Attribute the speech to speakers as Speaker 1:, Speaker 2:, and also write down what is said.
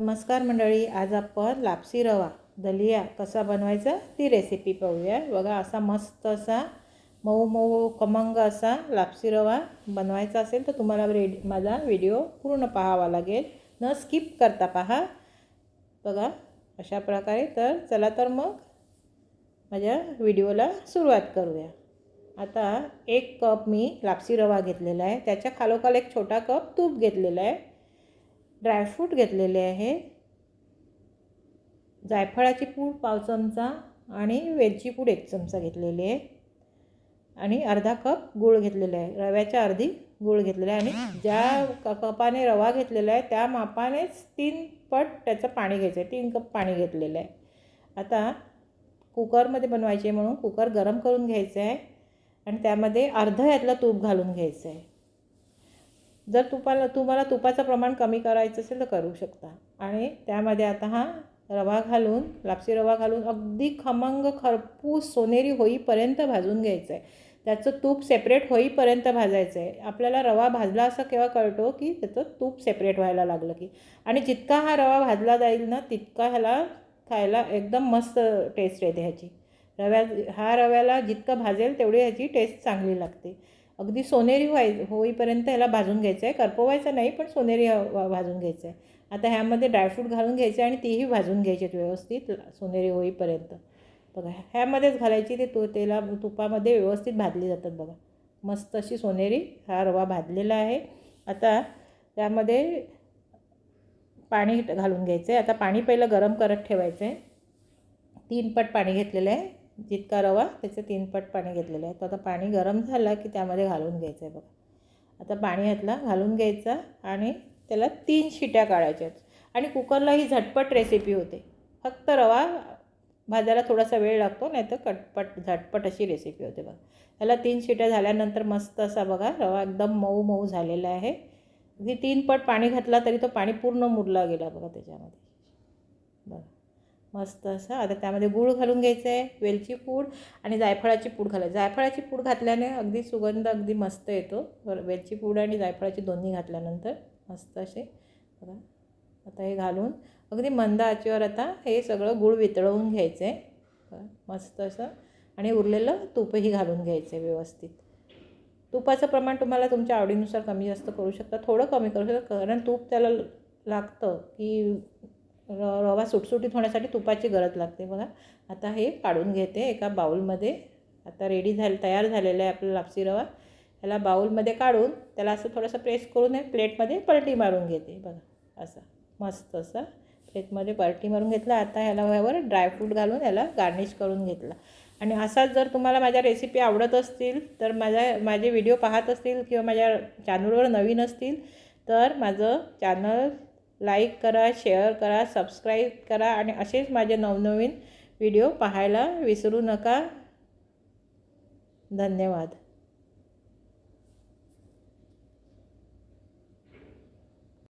Speaker 1: नमस्कार मंडळी आज आपण लापसी रवा दलिया कसा बनवायचा ती रेसिपी पाहूया. बघा असा मस्त असा मऊ मऊ खमंग असा लापसी रवा बनवायचा असेल तर तुम्हाला रेडी माझा व्हिडिओ पूर्ण पाहावा लागेल. न स्किप करता पहा. बघा अशा प्रकारे तर चला तर मग माझ्या व्हिडिओला सुरुवात करूया. आता एक कप मी लापसी रवा घेतलेला आहे. त्याच्या खालोखाल एक छोटा कप तूप घेतलेला आहे. ड्रायफ्रूट घेतलेले आहे. जायफळाची पूड पाव चमचा आणि वेलची पूड एक चमचा घेतलेली आहे. आणि अर्धा कप गूळ घेतलेला आहे. रव्याच्या अर्धी गूळ घेतलेला आहे. आणि ज्या क कपाने रवा घेतलेला आहे त्या मापानेच तीन पट त्याचं पाणी घ्यायचं आहे तीन कप पाणी घेतलेलं आहे. आता कुकरमध्ये बनवायचे म्हणून कुकर गरम करून घ्यायचं आहे आणि त्यामध्ये अर्धं यातलं तूप घालून घ्यायचं आहे जर तुपाला तुम्हाला तुपाचं प्रमाण कमी करायचं असेल तर करू शकता. आणि त्यामध्ये आता हा रवा घालून लापसी रवा घालून अगदी खमंग खरपूस सोनेरी होईपर्यंत भाजून घ्यायचं आहे त्याचं तूप सेपरेट होईपर्यंत भाजायचं आहे आपल्याला रवा भाजला असं केव्हा कळतो की त्याचं तूप सेपरेट व्हायला लागलं की. आणि जितका हा रवा भाजला जाईल ना तितका ह्याला खायला एकदम मस्त टेस्ट येते ह्याची. रव्या हा रव्याला जितकं भाजेल तेवढी ह्याची टेस्ट चांगली लागते. अगदी सोनेरी व्हाय होईपर्यंत ह्याला भाजून घ्यायचं आहे करपवायचं नाही पण सोनेरी भाजून घ्यायचं आहे आता ह्यामध्ये ड्रायफ्रूट घालून घ्यायचे आणि तीही भाजून घ्यायची व्यवस्थित सोनेरी होईपर्यंत. बघा ह्यामध्येच घालायची ते तो तेला तुपामध्ये व्यवस्थित भाजली जातात बघा. मस्त अशी सोनेरी हा रवा भाजलेला आहे. आता त्यामध्ये पाणी घालून घ्यायचं आहे आता पाणी पहिलं गरम करत ठेवायचं आहे तीन पट पाणी घेतलेलं आहे. जितका रवा त्याचं तीन पट पाणी घेतलेलं आहे. तो आता पाणी गरम झालं की त्यामध्ये घालून घ्यायचं आहे बघा. आता पाणी घातला घालून घ्यायचा आणि त्याला तीन शिट्या काढायच्या आणि कुकरला ही झटपट रेसिपी होते. फक्त रवा भाजायला थोडासा वेळ लागतो नाही तर कटपट झटपट अशी रेसिपी होते बघा. त्याला तीन शिट्या झाल्यानंतर मस्त असा बघा रवा एकदम मऊ मऊ झालेला आहे. अगदी तीन पट पाणी घातला तरी तो पाणी पूर्ण मुरला गेला बघा त्याच्यामध्ये. बघा. मस्त असं. आता त्यामध्ये गूळ घालून घ्यायचं आहे वेलची पूड आणि जायफळाची पूड घालायची. जायफळाची पूड घातल्याने अगदी सुगंध अगदी मस्त येतो. वेलची पूड आणि जायफळाची दोन्ही घातल्यानंतर मस्त असे बघा. आता हे घालून अगदी मंद आचेवर आता हे सगळं गूळ वितळवून घ्यायचं आहे मस्त असं. आणि उरलेलं तूपही घालून घ्यायचं आहे व्यवस्थित. तुपाचं प्रमाण तुम्हाला तुमच्या आवडीनुसार कमी जास्त करू शकता. थोडं कमी करू शकता. कारण तूप त्याला लागतं की र रवा सुटसुटीत होण्यासाठी तुपाची गरज लागते बघा. आता हे काढून घेते एका बाऊलमध्ये. आता रेडी झाले तयार झालेला आहे आपलं लापसी रवा. ह्याला बाऊलमध्ये काढून त्याला असं थोडंसं प्रेस करून हे प्लेटमध्ये पलटी मारून घेते बघा. असं मस्त असं. प्लेटमध्ये पलटी मारून घेतला. आता ह्याला ह्यावर ड्रायफ्रूट घालून ह्याला गार्निश करून घेतला. आणि असाच जर तुम्हाला माझ्या रेसिपी आवडत असतील तर माझ्या माझे व्हिडिओ पाहत असतील किंवा माझ्या चॅनलवर नवीन असतील तर माझं चॅनल लाईक करा शेअर करा सबस्क्राईब करा आणि असेच माझे नवनवीन व्हिडिओ पाहायला विसरू नका. धन्यवाद.